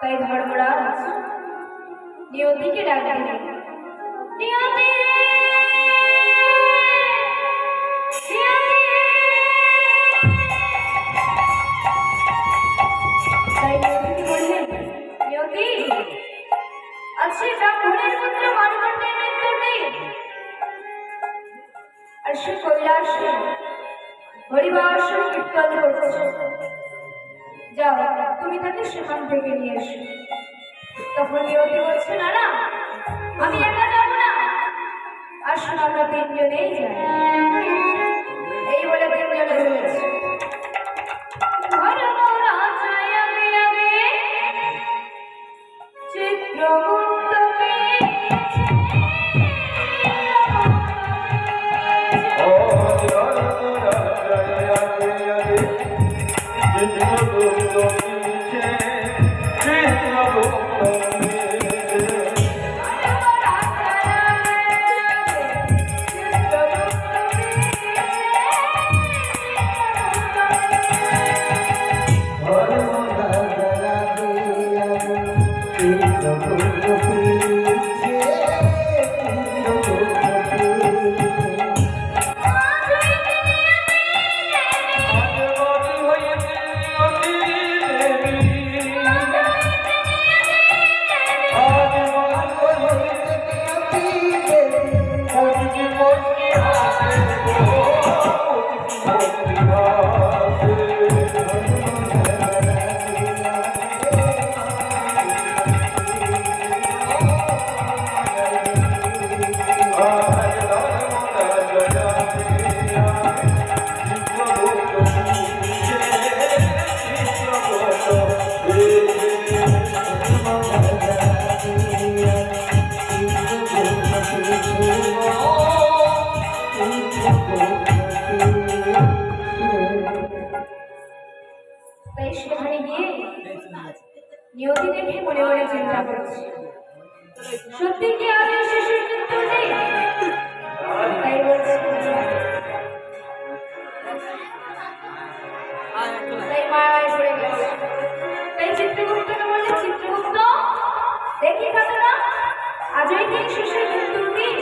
তাই ধর্মরাজ নিয়তিকে ডাকলেন নিয়তি! তাই নিয়তিকে বললেন নিয়তি! আজকে ব্রাহ্মণের পুত্র মানকণ্ডের মৃত্যু নেই আর সে কৈলাসে হরিবাস কীর্তন করছে। যাও। তুমি তাকে সেখান থেকে নিয়ে এসো তখন নিয়তি বলছে না না আমি একা যাব না। আসুন, আমরা তিনজনেই যাই। এই বলে তিনজনে চলেছে ধর্মরাজায় তাই সেখানে গিয়ে নিয়তি দেখে মনে মনে চিন্তা করছে। সত্যি কি আজ শিশুর মৃত্যু নেই তাই বলছে গেছে। তাই চিত্রগুপ্তকে বললে চিত্রগুপ্ত, দেখি খাতাটা আজই কি শিশুর মৃত্যু নেই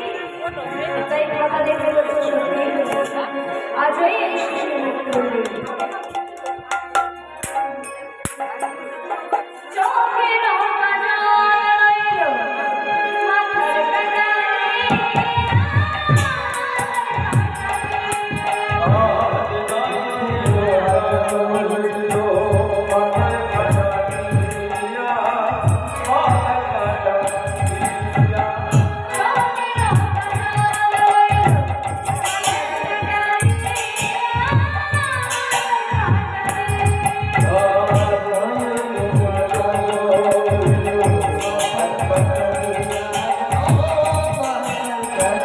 তাই খাতা দেখে বলছে সত্যি আজই এই শিশুর মৃত্যু নেই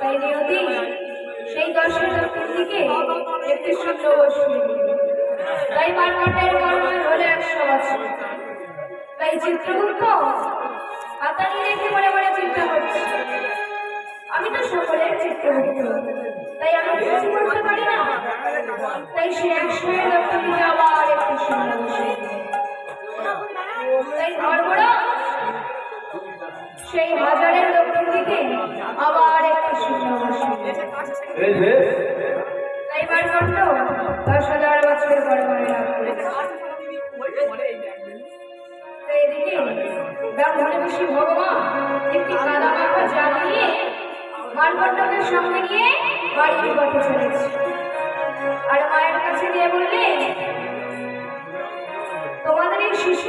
তাই নিয়তি, সেই দর্শন দক্ষিণ দিকে বসবে। তাই হলে একশো বছর তাই চিত্রগুপ্ত রেখে চিন্তা আমি তো সকলের চিত্রগুপ্ত, তাই আমি কিছু করতে পারি না। তাই সে একশো আবার একটি শূন্য তাই সেই হাজারের দিকে আবার একটি শূন্য বসে তাইবার ঘন্ট দশ হাজার বছরের পর মনে আর মায়ের কাছে নিয়ে বললে তোমাদের এই শিশু